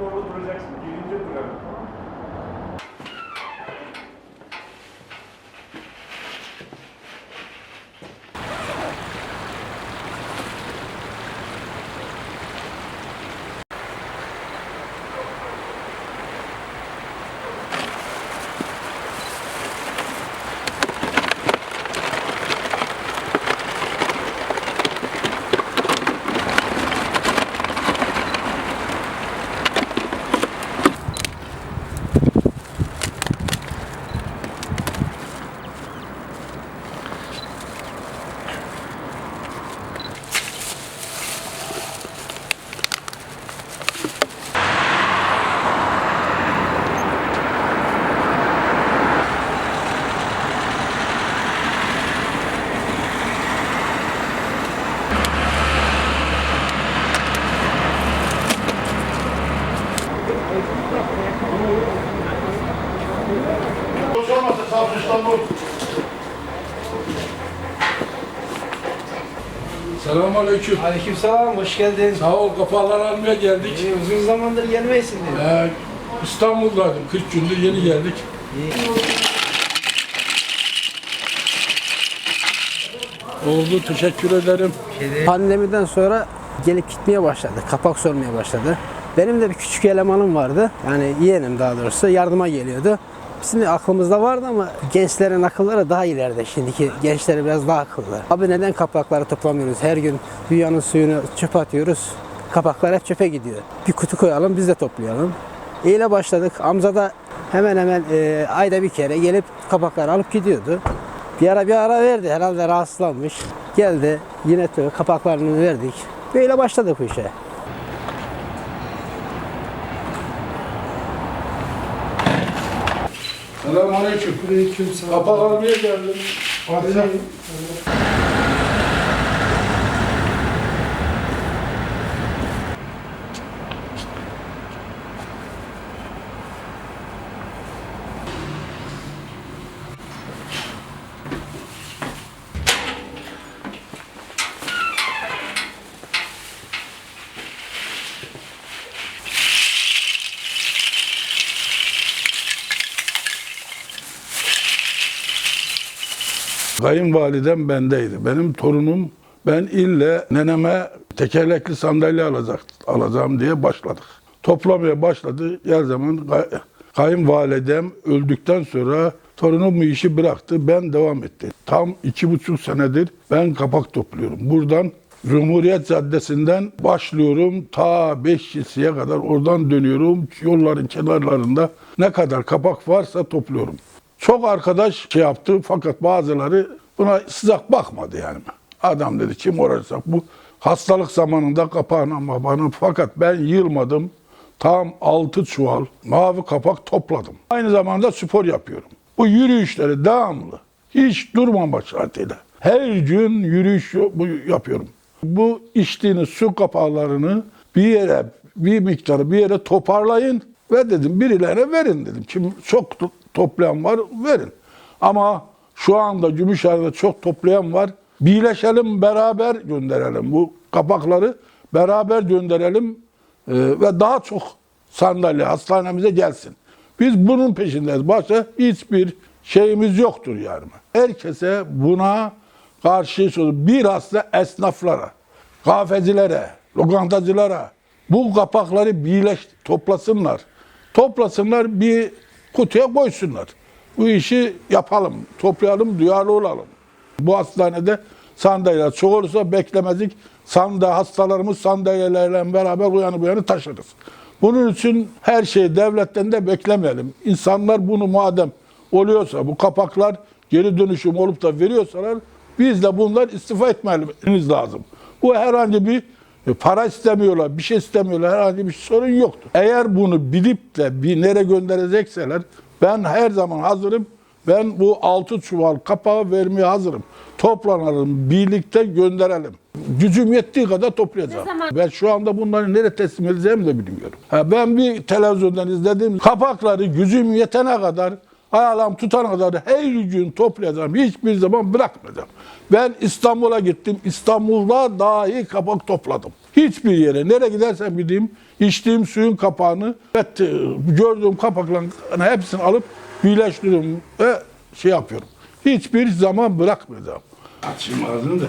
Yolu duracaksın, gelince durabilirsin. Duralım. Sormasa savcı İstanbul. Selamünaleyküm. Aleykümselam, hoş geldin. Sağ ol kafalar almaya geldik. İyi, uzun zamandır gelmeyesin dedim. Ee, İstanbul'daydım 40 gündür yeni geldik. Oldu teşekkür ederim. Pandemiden sonra gelip gitmeye başladı. Kapak sormaya başladı. Benim de bir küçük elemanım vardı. Yani yeğenim daha doğrusu yardıma geliyordu. De aklımızda vardı ama gençlerin akılları daha ileride. Şimdiki gençleri biraz daha akıllı. Abi neden kapakları toplamıyoruz? Her gün dünyanın suyunu çöpe atıyoruz. Kapaklar hep çöpe gidiyor. Bir kutu koyalım biz de toplayalım. İyle başladık. Amca da hemen hemen e, ayda bir kere gelip kapakları alıp gidiyordu. Bir ara bir ara verdi. Herhalde rahatsızlanmış. Geldi. Yine kapaklarını verdik. Böyle başladık bu işe. Selamünaleyküm. Kapak almaya geldim. Padişah. Kayınvalidem bendeydi. Benim torunum ben ille neneme tekerlekli sandalye alacak, alacağım diye başladık. Toplamaya başladı. Her zaman kay- kayınvalidem öldükten sonra torunum bu işi bıraktı. Ben devam ettim. Tam iki buçuk senedir ben kapak topluyorum. Buradan Cumhuriyet Caddesi'nden başlıyorum ta Beşiktaş'a kadar oradan dönüyorum. Yolların kenarlarında ne kadar kapak varsa topluyorum. Çok arkadaş şey yaptı fakat bazıları buna sıcak bakmadı yani. Adam dedi kim uğraşacak bu hastalık zamanında kapağına mabana fakat ben yılmadım. Tam altı çuval mavi kapak topladım. Aynı zamanda spor yapıyorum. Bu yürüyüşleri devamlı. Hiç durmamak şartıyla. Her gün yürüyüş yapıyorum. Bu içtiğiniz su kapaklarını bir yere bir miktarı bir yere toparlayın ve dedim birilerine verin dedim. Kim çok toplayan var verin. Ama şu anda Gümüşhane'de çok toplayan var. Birleşelim beraber gönderelim bu kapakları beraber gönderelim ee, ve daha çok sandalye hastanemize gelsin. Biz bunun peşindeyiz. Başka hiçbir şeyimiz yoktur yani. Herkese buna karşı biraz da esnaflara, kahvecilere, lokantacılara bu kapakları birleş toplasınlar. Toplasınlar bir kutuya koysunlar. Bu işi yapalım, toplayalım, duyarlı olalım. Bu hastanede sandalyeler çok olursa beklemezdik. Sandalye, hastalarımız sandalyelerle beraber uyanıp uyanıp taşırız. Bunun için her şeyi devletten de beklemeyelim. İnsanlar bunu madem oluyorsa, bu kapaklar geri dönüşüm olup da veriyorsalar biz de bunlar istifa etmemiz lazım. Bu herhangi bir para istemiyorlar, bir şey istemiyorlar, herhangi bir sorun yoktur. Eğer bunu bilip de bir nereye gönderecekseler ben her zaman hazırım. Ben bu altı çuval kapağı vermeye hazırım. Toplanalım, birlikte gönderelim. Gücüm yettiği kadar toplayacağım. Zaman- Ben şu anda bunları nereye teslim edeceğimi de bilmiyorum. Ha, ben bir televizyondan izledim. Kapakları gücüm yetene kadar Ayağım tutana kadar her gün toplayacağım. Hiçbir zaman bırakmayacağım. Ben İstanbul'a gittim. İstanbul'da dahi kapak topladım. Hiçbir yere nereye gidersem gideyim içtiğim suyun kapağını ve t- gördüğüm kapakların hepsini alıp birleştiriyorum ve şey yapıyorum. Hiçbir zaman bırakmayacağım. Açayım ağzını da.